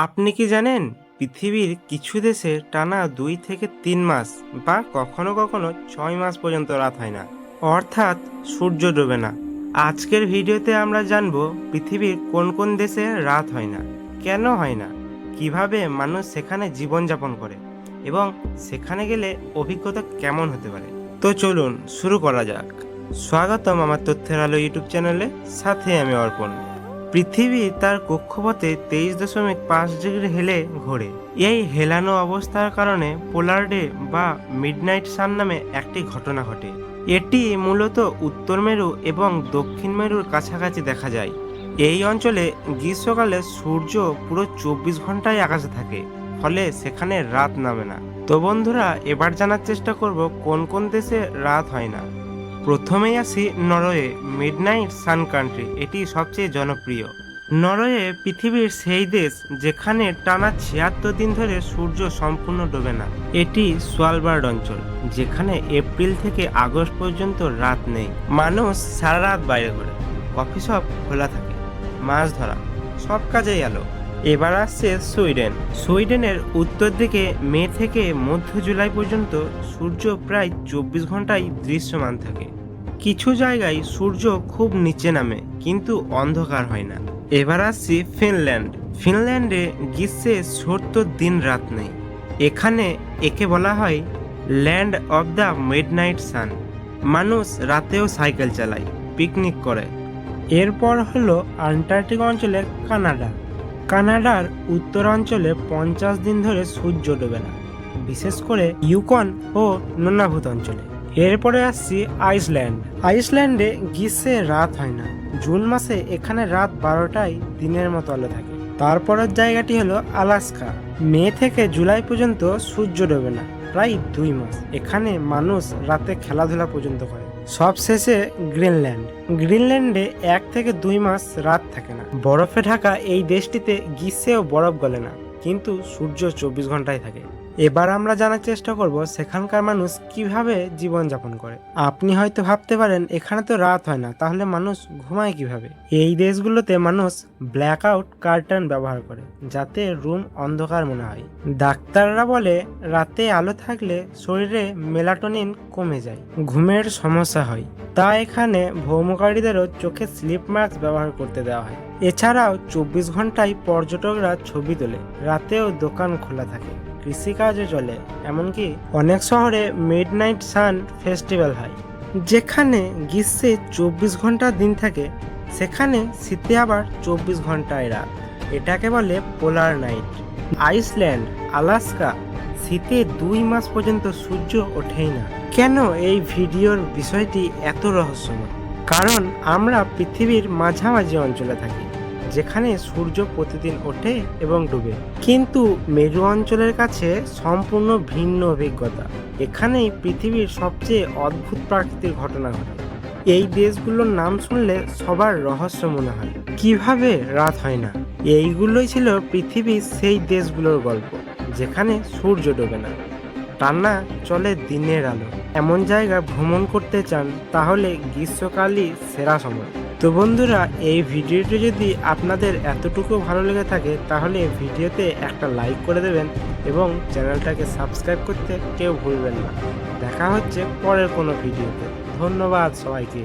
আপনি কি জানেন পৃথিবীর কিছু দেশে টানা দুই থেকে তিন মাস বা কখনো কখনো ছয় মাস পর্যন্ত রাত হয় না? অর্থাৎ সূর্য ডোবে না। আজকের ভিডিওতে আমরা জানব পৃথিবীর কোন কোন দেশে রাত হয় না, কেন হয় না, কীভাবে মানুষ সেখানে জীবনযাপন করে এবং সেখানে গেলে অভিজ্ঞতা কেমন হতে পারে। তো চলুন শুরু করা যাক। স্বাগতম আমার তথ্যের আলো ইউটিউব চ্যানেলে, সাথে আমি অর্পণ। পৃথিবী তার কক্ষপথে তেইশ দশমিক পাঁচ ডিগ্রি হেলে ঘোরে। এই হেলানো অবস্থার কারণে পোলার ডে বা মিডনাইট সান নামে একটি ঘটনা ঘটে। এটি মূলত উত্তর মেরু এবং দক্ষিণ মেরুর কাছাকাছি দেখা যায়। এই অঞ্চলে গ্রীষ্মকালে সূর্য পুরো চব্বিশ ঘন্টায় আকাশে থাকে, ফলে সেখানে রাত নামে না। তো বন্ধুরা, এবার জানার চেষ্টা করব কোন কোন দেশে রাত হয় না। প্রথমেই আসি নরওয়ে মিডনাইট সান কান্ট্রি এটি সবচেয়ে জনপ্রিয়। নরওয়ে পৃথিবীর সেই দেশ যেখানে টানা ছিয়াত্তর দিন ধরে সূর্য সম্পূর্ণ ডোবে না। এটি সোয়ালবার্ড অঞ্চল, যেখানে এপ্রিল থেকে আগস্ট পর্যন্ত রাত নেই। মানুষ সারা রাত বাইরে ঘোরে। কফি শপ খোলা থাকে। মাছ ধরা। সব কাজেই আলো। এবার আসছে সুইডেন। সুইডেনের উত্তর দিকে মে থেকে মধ্য জুলাই পর্যন্ত সূর্য প্রায় চব্বিশ ঘন্টায় দৃশ্যমান থাকে। কিছু জায়গায় সূর্য খুব নিচে নামে, কিন্তু অন্ধকার হয় না। এবার আসছি ফিনল্যান্ড। ফিনল্যান্ডে গ্রীষ্মে সত্তর দিন রাত নেই। এখানে একে বলা হয় land of the midnight sun. মানুষ রাতেও সাইকেল চালায়, পিকনিক করে। এরপর হলো আন্টার্কটিক অঞ্চলের কানাডা। কানাডার উত্তরাঞ্চলে পঞ্চাশ দিন ধরে সূর্য ডোবে না, বিশেষ করে ইউকন ও নোনাভূত অঞ্চলে। এরপরে আসছি আইসল্যান্ড। আইসল্যান্ডে গ্রীষ্মে রাত হয় না, জুন মাসে এখানে রাত বারোটায় দিনের মতো আলো থাকে। তারপরের জায়গাটি হলো আলাস্কা। মে থেকে জুলাই পর্যন্ত সূর্য ডোবে না, প্রায় দুই মাস। এখানে মানুষ রাতে খেলাধুলা পর্যন্ত করে। সব শেষে গ্রিনল্যান্ড। গ্রিনল্যান্ডে এক থেকে দুই মাস রাত থাকে না। বরফে ঢাকা এই দেশটিতে গ্রীষ্মেও বরফ গলে না, কিন্তু সূর্য চব্বিশ ঘন্টায় থাকে। এবার আমরা জানার চেষ্টা করব সেখানকার মানুষ কীভাবে জীবনযাপন করে। আপনি হয়তো ভাবতে পারেন, এখানে তো রাত হয় না, তাহলে মানুষ ঘুমায় কীভাবে? এই দেশগুলোতে মানুষ ব্ল্যাক আউট কার্টন ব্যবহার করে, যাতে রুম অন্ধকার মনে হয়। ডাক্তাররা বলে, রাতে আলো থাকলে শরীরে মেলাটোনিন কমে যায়, ঘুমের সমস্যা হয়। তা এখানে ভৌমকারীদেরও চোখে স্লিপ মাস্ক ব্যবহার করতে দেওয়া হয়। এছাড়াও চব্বিশ ঘন্টায় পর্যটকরা ছবি তোলে, রাতেও দোকান খোলা থাকে। কৃষিকাজও চলে, এমনকি অনেক শহরে মিড নাইট সান ফেস্টিভ্যাল হয়। যেখানে গ্রীষ্মে চব্বিশ ঘণ্টা দিন থাকে, সেখানে শীতে আবার চব্বিশ ঘন্টায় রাত। এটাকে বলে পোলার নাইট আইসল্যান্ড আলাস্কা শীতে দুই মাস পর্যন্ত সূর্য ওঠেই না। কেন এই ভিডিওর বিষয়টি এত রহস্যময়? কারণ আমরা পৃথিবীর মাঝামাঝি অঞ্চলে থাকি। যেখানে সূর্য প্রতিদিন ওঠে এবং ডুবে। কিন্তু মেরু অঞ্চলের কাছে সম্পূর্ণ ভিন্ন অভিজ্ঞতা। এখানেই পৃথিবীর সবচেয়ে অদ্ভুত প্রাকৃতিক ঘটনা ঘটে। এই দেশগুলোর নাম শুনলে সবার রহস্য মনে হয়। কীভাবে রাত হয় না? এইগুলোই ছিল পৃথিবীর সেই দেশগুলোর গল্প, যেখানে সূর্য ডোবে না। রান্না চলে দিনের আলো। এমন জায়গা ভ্রমণ করতে চান, তাহলে গ্রীষ্মকালই সেরা সময়। তো বন্ধুরা, এই ভিডিওটি যদি আপনাদের এতটুকু ভালো লেগে থাকে, তাহলে ভিডিওতে একটা লাইক করে দেবেন এবং চ্যানেলটাকে সাবস্ক্রাইব করতে কেউ ভুলবেন না। দেখা হচ্ছে পরের কোনো ভিডিওতে। ধন্যবাদ সবাইকে।